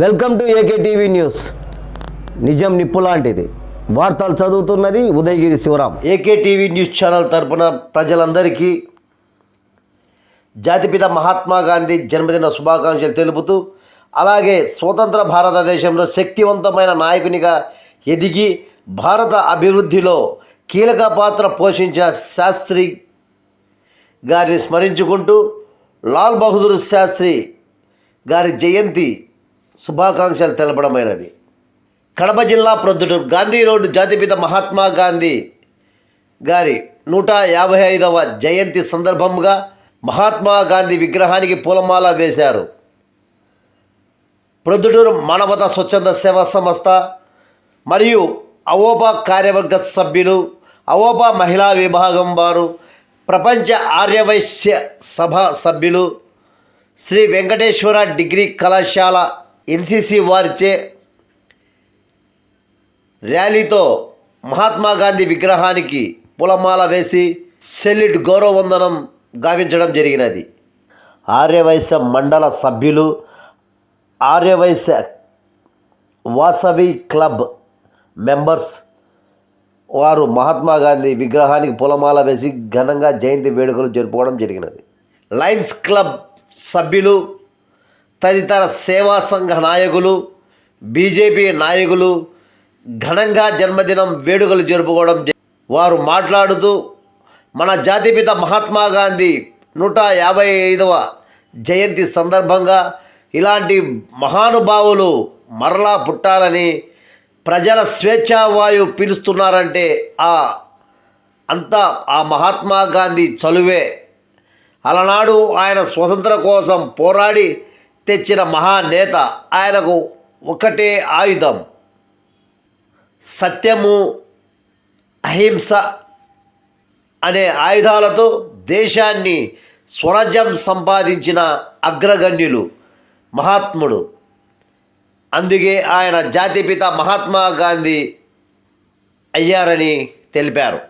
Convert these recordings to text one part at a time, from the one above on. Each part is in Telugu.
Welcome to AK TV news. నిజం నిప్పు లాంటిది. వార్తలు చదువుతున్నది Udayagiri Sivaram. AK TV news channel తరపున ప్రజలందరికీ జాతిపిత మహాత్మా గాంధీ జన్మదిన శుభాకాంక్షలు తెలుపుతూ అలాగే స్వతంత్ర భారతదేశంలో శక్తివంతమైన నాయకునిగా ఎదిగి భారత అభివృద్ధిలో కీలక పాత్ర పోషించిన శాస్త్రి గారిని స్మరించుకుంటూ లాల్ బహదూర్ శాస్త్రి గారి జయంతి శుభాకాంక్షలు తెలపడమైనది. కడప జిల్లా ప్రొద్దుటూరు గాంధీ రోడ్డు జాతిపిత మహాత్మా గాంధీ గారి నూట యాభై ఐదవ జయంతి సందర్భంగా మహాత్మా గాంధీ విగ్రహానికి పూలమాల వేశారు. ప్రొద్దుటూరు మానవత స్వచ్ఛంద సేవా సంస్థ మరియు అవోపా కార్యవర్గ సభ్యులు అవోపా మహిళా విభాగం వారు ప్రపంచ ఆర్యవైశ్య సభ సభ్యులు శ్రీ వెంకటేశ్వర డిగ్రీ కళాశాల ఎన్సీసీ వారిచే ర్యాలీతో మహాత్మా గాంధీ విగ్రహానికి పూలమాల వేసి సెల్యూట్ గౌరవ వందనం గావించడం జరిగినది. ఆర్యవైశ్య మండల సభ్యులు ఆర్యవైశ్య వాసవి క్లబ్ మెంబర్స్ వారు మహాత్మా గాంధీ విగ్రహానికి పూలమాల వేసి ఘనంగా జయంతి వేడుకలు జరుపుకోవడం జరిగినది. లయన్స్ క్లబ్ సభ్యులు తదితర సేవా సంఘ నాయకులు బీజేపీ నాయకులు ఘనంగా జన్మదినం వేడుకలు జరుపుకోవడం వారు మాట్లాడుతూ మన జాతిపిత మహాత్మా గాంధీ నూట యాభై ఐదవ జయంతి సందర్భంగా ఇలాంటి మహానుభావులు మరలా పుట్టాలని ప్రజల స్వేచ్ఛావాయు పిలుస్తున్నారంటే ఆ అంతా ఆ మహాత్మా గాంధీ చలువే. అలనాడు ఆయన స్వతంత్ర కోసం పోరాడి తెచ్చిన మహానేత ఆయనకు ఒకటే ఆయుధం. సత్యము అహింస అనే ఆయుధాలతో దేశాన్ని స్వరాజ్యం సంపాదించిన అగ్రగణ్యులు మహాత్ముడు. అందుకే ఆయన జాతిపిత మహాత్మా గాంధీ అయ్యారని తెలిపారు.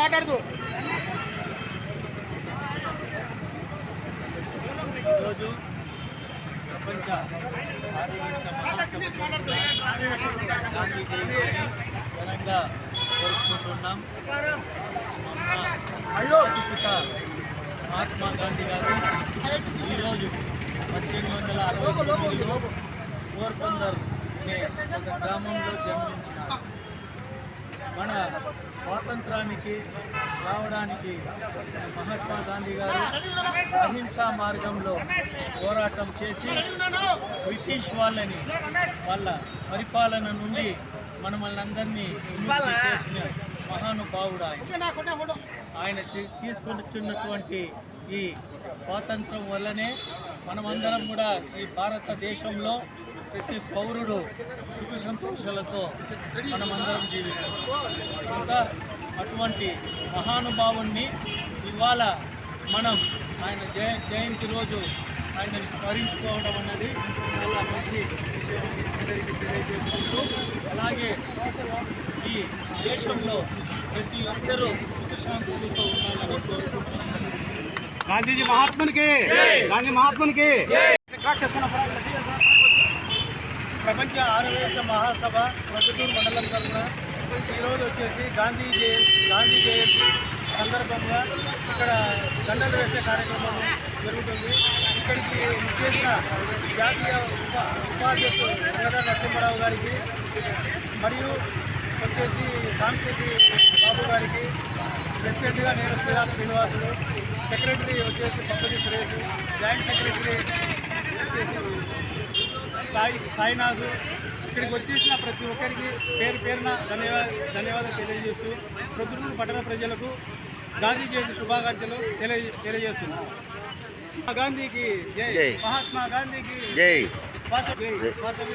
మాట్లాడుతూ ఈరోజు ప్రపంచ ఆరోగ్య మహాసభ గాంధీ జయంతిని ఘనంగా జరుపుకుంటున్నాం మా జాతిపిత మహాత్మా గాంధీ గారు ఈరోజు పద్దెనిమిది వందల అరవై తొమ్మిదిలో పోర్బందర్ అనే ఒక గ్రామంలో జన్మించినారు. మన స్వాతంత్రానికి రావడానికి మహాత్మా గాంధీ గారు అహింసా మార్గంలో పోరాటం చేసి బ్రిటిష్ వాళ్ళని వాళ్ళ పరిపాలన నుండి మనల్ని అందరినీ విముక్తి చేసిన మహానుభావుడు ఆయన ఆయన తీసుకొచ్చున్నటువంటి ఈ స్వాతంత్రం వల్లనే మనమందరం కూడా ఈ భారతదేశంలో ప్రతి పౌరుడు సుఖ సంతోషాలతో మనమందరం జీవిస్తాం. అటువంటి మహానుభావుణ్ణి ఇవాళ మనం ఆయన జయ జయంతి రోజు ఆయన స్మరించుకోవడం అన్నది చాలా మంచి విషయం అందరికీ తెలియజేసుకుంటూ అలాగే ఈ దేశంలో ప్రతి ఒక్కరూ సుఖశాంతులతో ఉండాలని కోరుకుంటున్నాను. గాంధీజీ మహాత్మునికి గాంధీ మహాత్మునికి ప్రపంచ ఆరవేశ మహాసభ ప్రొద్దుటూరు మండలం తరఫున ఈరోజు వచ్చేసి గాంధీ జయంతి గాంధీ జయంతి సందర్భంగా ఇక్కడ దండలు వేసే కార్యక్రమం జరుగుతుంది. ఇక్కడికి ముఖ్యంగా జాతీయ ఉపా ఉపాధ్యక్షుడు గంగాధర నరసింహారావు గారికి మరియు వచ్చేసి కామిశెట్టి బాబు గారికి ప్రెసిడెంట్గా నేను శ్రీరామ్ శ్రీనివాసులు సెక్రటరీ వచ్చేసి పప్పది సురేష్ జాయింట్ సెక్రటరీ వచ్చేసి సాయి సాయినాథ్ ఇక్కడికి వచ్చేసిన ప్రతి ఒక్కరికి పేరు పేరున ధన్యవాద ధన్యవాదాలు తెలియజేస్తూ ప్రొద్దుటూరు పట్టణ ప్రజలకు గాంధీ జయంతి శుభాకాంక్షలు తెలియ తెలియజేస్తున్నాను. మహాత్మా గాంధీకి జై జై. మహాత్మా గాంధీకి జై వాసవి జై. వాసవి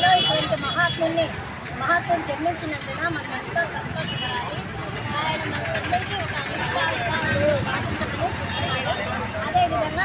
ఆదర్శలో ఇటువంటి మహాత్ముని మహాత్ముని జన్మించినందున మనం ఎంతో సంతోషపడాలి. ఆయన మనందరికీ ఒక అహింసాయుధాలు పాటించమని చెప్తున్నారు అదేవిధంగా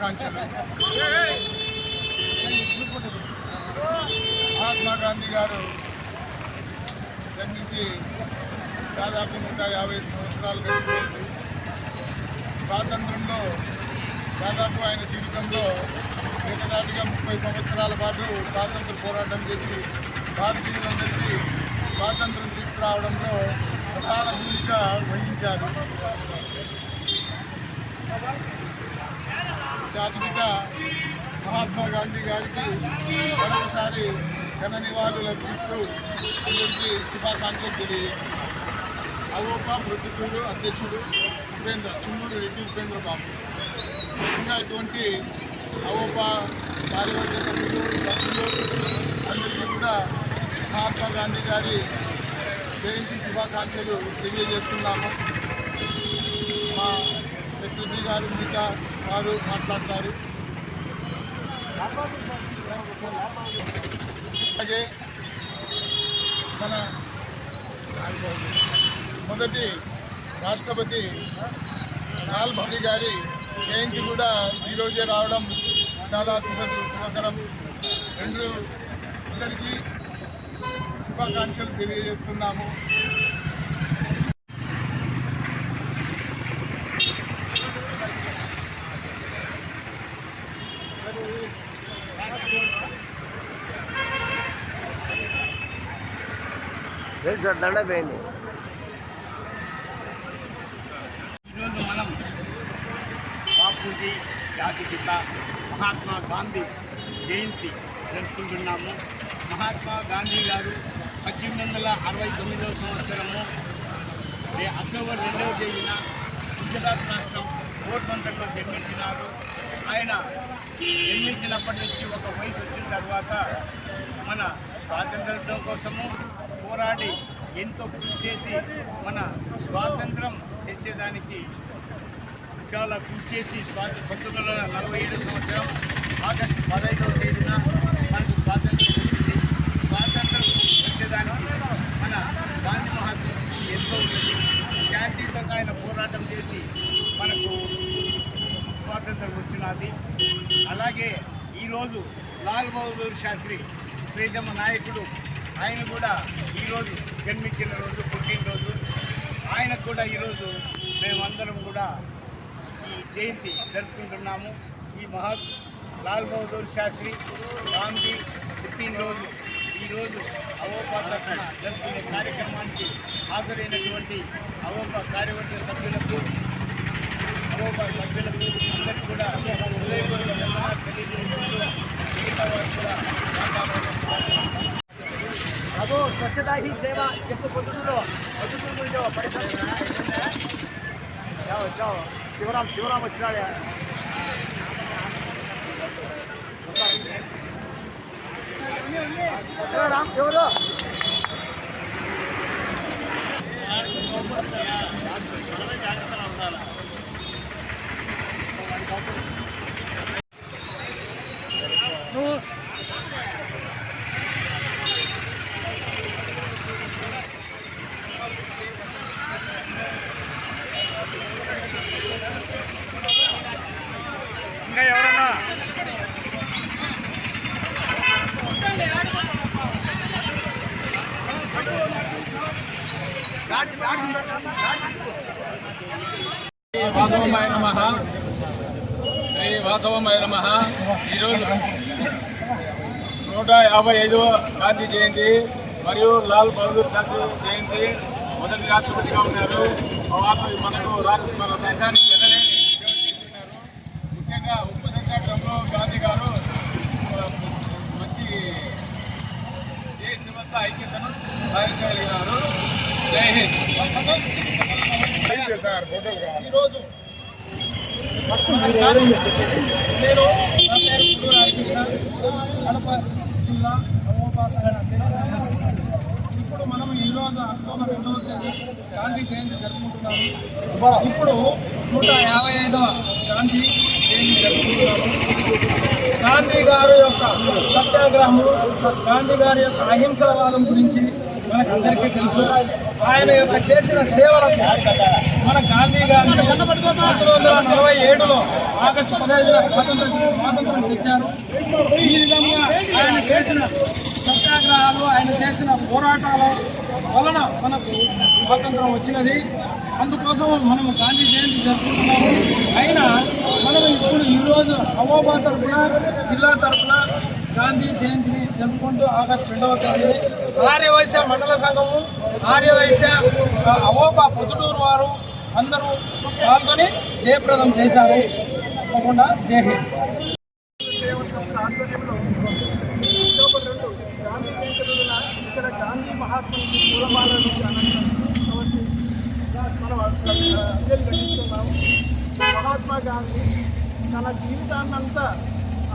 శుభాకాంక్షలు మహాత్మా గాంధీ గారు జన్మించి దాదాపు నూట యాభై సంవత్సరాలు గడిచిపోయింది. స్వాతంత్రంలో దాదాపు ఆయన జీవితంలో ఏకదాటిగా ముప్పై సంవత్సరాల పాటు స్వాతంత్ర పోరాటం చేసి భారతీయులందరికీ స్వాతంత్రం తీసుకురావడంలో ప్రధాన భూమిక వహించారు. జాతిపిత మహాత్మా గాంధీ గారికి మరొకసారి ఘన నివాళులు అర్పిస్తూ అందరికీ శుభాకాంక్షలు తెలియజేస్తున్నారు అవోపా ప్రొద్దుటూరు అధ్యక్షుడు ఉపేంద్ర చుమ్మూరు రెడ్డి ఉపేంద్ర బాబు ముఖ్యంగా ఇటువంటి అవోపా కార్యవర్గ సభ్యులు సభ్యులు అందరికీ కూడా మహాత్మా గాంధీ గారి జయంతి శుభాకాంక్షలు తెలియజేస్తున్నాము. మా సెక్రటరీ గారు మిగతా వారు మాట్లాడతారు. అలాగే మన మొదటి రాష్ట్రపతి లాల్ బహదూర్ గారి జయంతి కూడా ఈరోజే రావడం చాలా శుభ శుభకరం. రెండు అందరికీ శుభాకాంక్షలు తెలియజేస్తున్నాము రైట్ సార్ దండ పోయింది. ఈరోజు మనం బాపూజీ జాతిపిత మహాత్మా గాంధీ జయంతి జరుపుకుంటున్నాము. మహాత్మా గాంధీ గారు పద్దెనిమిది వందల అరవై తొమ్మిదవ సంవత్సరము అక్టోబర్ రెండవ తేదీన గుజరాత్ రాష్ట్రం పోర్బందర్లో జన్మించినారు. ఆయన జన్మించినప్పటి నుంచి ఒక వయసు వచ్చిన తర్వాత మన స్వాతంత్రం కోసము పోరాడి ఎంతో కృషి చేసి మన స్వాతంత్రం తెచ్చేదానికి చాలా కృషి చేసి స్వాతంత్ర పంతొమ్మిది వందల నలభై ఏడు సంవత్సరం ఆగస్టు పదహైదవ తేదీన మనకు స్వాతంత్రం వచ్చింది. స్వాతంత్రం వచ్చేదానికి మన గాంధీ మహాత్మ కృషి ఎంతో ఉన్నది. శాంతియుతంగా ఆయన పోరాటం చేసి మనకు స్వాతంత్రం వచ్చినది. అలాగే ఈరోజు లాల్ బహదూర్ శాస్త్రి ప్రీతమ నాయకుడు ఆయన కూడా ఈరోజు జన్మించిన రోజు పుట్టినరోజు ఆయనకు కూడా ఈరోజు మేమందరం కూడా ఈ జయంతి జరుపుకుంటున్నాము. ఈ మహా లాల్ బహదూర్ శాస్త్రి గాంధీ పుట్టినరోజు. ఈరోజు అవోపా తరఫున జరుపుకునే కార్యక్రమానికి హాజరైనటువంటి అవోపా కార్యవర్గ సభ్యులకు అవోపా సభ్యులకు అందరికీ కూడా హృదయపూర్వక తెలియజేసుకుంటూ మిగతా వారు కూడా స్వచ్ఛత హీ సేవ చెప్పు పొద్దుటూరులో పొద్దుటూరులో శివరాం శివరాం వచ్చినాడే రామ్ ఎవరు జాగ్రత్తగా ఉండాలి వాసవమాయ నమ. ఈరోజు నూట యాభై ఐదవ గాంధీ జయంతి మరియు లాల్ బహదూర్ శాస్త్రి జయంతి మొదటి రాష్ట్రపతిగా ఉన్నారు. వారు మనకు రాష్ట్ర మన దేశానికి ముఖ్యంగా ఉప్పు సత్యాగ్రహంలో గాంధీ గారు మంచి దేశమంతా ఐక్యతను సాధించగలిగినారు జై హింద్. ఈరోజు నేను కడప జిల్లా ఇప్పుడు మనం ఈరోజు అక్టోబర్ రెండవ తేదీ గాంధీ జయంతి జరుపుకుంటున్నాము ఇప్పుడు నూట యాభై ఐదవ గాంధీ జయంతి జరుపుకుంటున్నాము. గాంధీ గారి యొక్క సత్యాగ్రహము గాంధీ గారి యొక్క అహింసావాదం గురించి మనకందరికీ తెలుసు. ఆయన యొక్క చేసిన సేవలకు మన గాంధీ గారిని పంతొమ్మిది వందల నలభై ఏడులో ఆగస్టు పదహైదున స్వాతంత్రం స్వాతంత్రం తెచ్చారు. ఈ విధంగా ఆయన చేసిన సత్యాగ్రహాలు ఆయన చేసిన పోరాటాల వలన మనకు స్వాతంత్రం వచ్చినది. అందుకోసం మనం గాంధీ జయంతి జరుపుకుంటున్నాము. అయినా మనం ఇప్పుడు ఈరోజు అవోబా తరఫున జిల్లా తరఫున గాంధీ జయంతిని జరుపుకుంటూ ఆగస్టు రెండవ తేదీని ఆర్యవైశ్య మండల సంఘము ఆర్యవైశ్య అవోబా పొద్దుటూరు వారు అందరూ పాల్గొని జయప్రదం చేశారు. తప్పకుండా జయ హింద్. ఇక్కడ గాంధీ మహాత్మునికి పూలమాలను మనం మహాత్మా గాంధీ తన జీవితాన్నంతా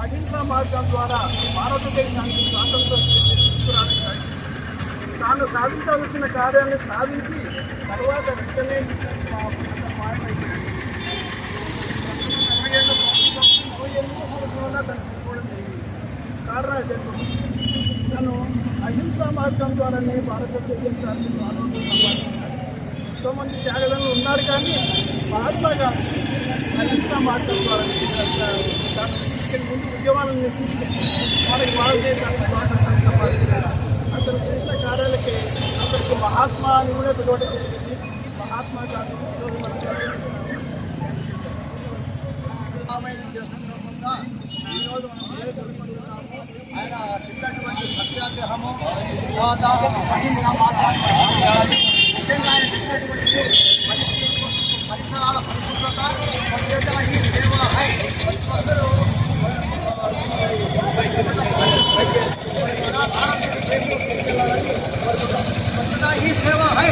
అహింసా మార్గం ద్వారా భారతదేశానికి స్వాతంత్రం తీసుకురావడానికి తాను సాధించవలసిన కార్యాన్ని సాధించి తర్వాత వెంటనే తను అహింసా మార్గం ద్వారానే భారతదేశాన్ని స్వాతంత్రం సంపాదించారు ఎంతోమంది త్యాగదనులు ఉన్నారు కానీ మహాత్మా గాంధీ అహింసా మార్గం ద్వారా తీసుకెళ్ళి ముందు ఉద్యమాలను తీసుకెళ్ళి మనకి భారతదేశాన్ని స్వాతంత్రం సంపాదించారు చేసిన కార్యాలకి అతనికి మహాత్మా అని కూడా పిలవడం జరిగింది మహాత్మా గాంధీ ఈరోజు మనం ఈరోజు మనం ఏదో జరుపుకుంటున్నాము ఆయన చెప్పినటువంటి సత్యాగ్రహము దాదాపు అహింస మార్గాన్ని ముఖ్యంగా ఆయన చెప్పినటువంటి పరిస్థితులు, పరిసరాల పరిశుభ్రత స్వచ్ఛత ఈ సేవ హై అందరూ ఈ సేవ హై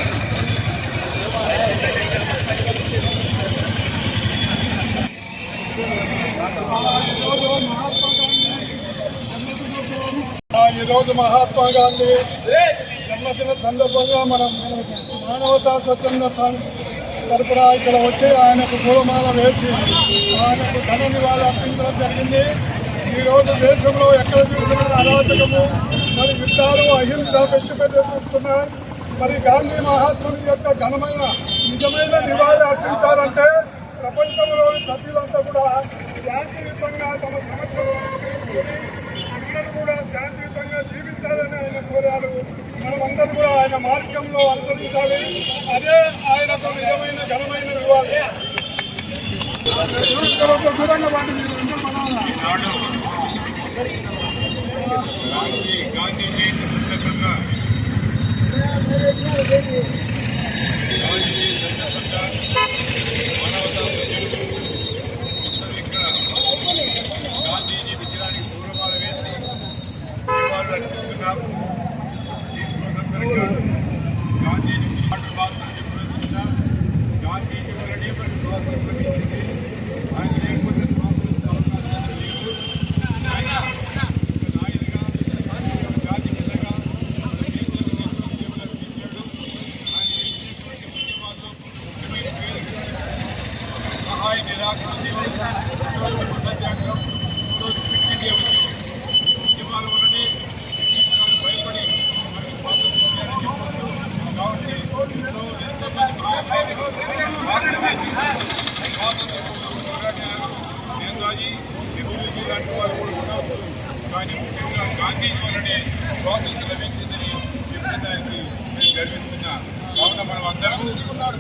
ఈరోజు మహాత్మా గాంధీ జన్మదిన సందర్భంగా మనం మానవతా స్వచ్ఛంద తరపున ఇక్కడ వచ్చి ఆయనకు పూలమాల వేసి ఆయనకు ధన నివాళి అర్పించడం జరిగింది. ఈరోజు దేశంలో ఎక్కడ చూసినా అరాచకము మరి యుద్ధాలు అహింస పెంచుపెట్టుతున్నారు మరి గాంధీ మహాత్ముని యొక్క ఘనమైన నిజమైన నివాళి అర్పించాలంటే ప్రపంచంలోని సభ్యులంతా కూడా శాంతియుతంగా తమ సమస్యలు అందరూ కూడా శాంతియుతంగా జీవించాలని ఆయన కోరారు. మనమందరూ కూడా ఆయన మార్గంలో అనుసరించాలి. అదే ఆయనకు నిజమైన ఘనమైన నివాళి. దూరంగా వాటి మీరు మనాలా? గాంధీజీ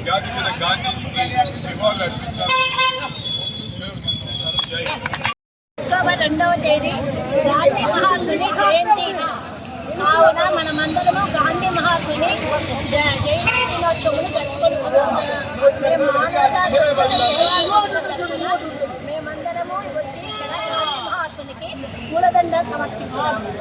యాదగిరి గాంధీజీకి నివాళులు అక్టోబర్ రెండవ తేదీ గాంధీ మహాత్ముని జయంతి కావున మనమందరము గాంధీ మహాత్ముని జయంతి దినోత్సవం జరుపుకుంటున్నాము మేము మేమందరము వచ్చి గాంధీ మహాత్మునికి పూలదండ సమర్పించాము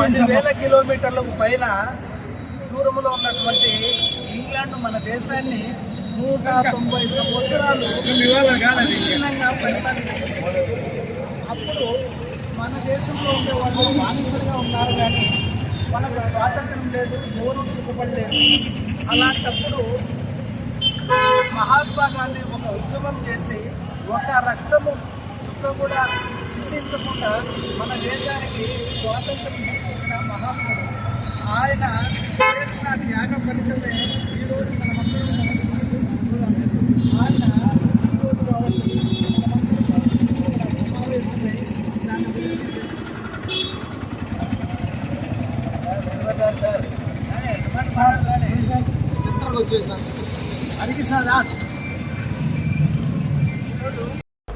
పదివేల కిలోమీటర్లకు పైన దూరంలో ఉన్నటువంటి ఇంగ్లాండ్ మన దేశాన్ని నూట తొంభై సంవత్సరాలు విచ్ఛిన్నంగా పరిపాలించింది. అప్పుడు మన దేశంలో ఉండే వాళ్ళు బానిసలుగా ఉన్నారు కానీ మనకు స్వాతంత్రం లేదు ఎవరు సుఖపడలేదు. అలాంటప్పుడు మహాత్మా గాంధీ ఒక ఉద్యమం చేసి ఒక రక్తము చుక్క కూడా చింతించకుండా మన దేశానికి స్వాతంత్రం తీసుకొచ్చిన మహాత్ముడు. ఆయన చేసిన త్యాగ ఫలితమే ఈరోజు మనమందరం ఆయన ఈరోజు సమావేశమై దాని గురించి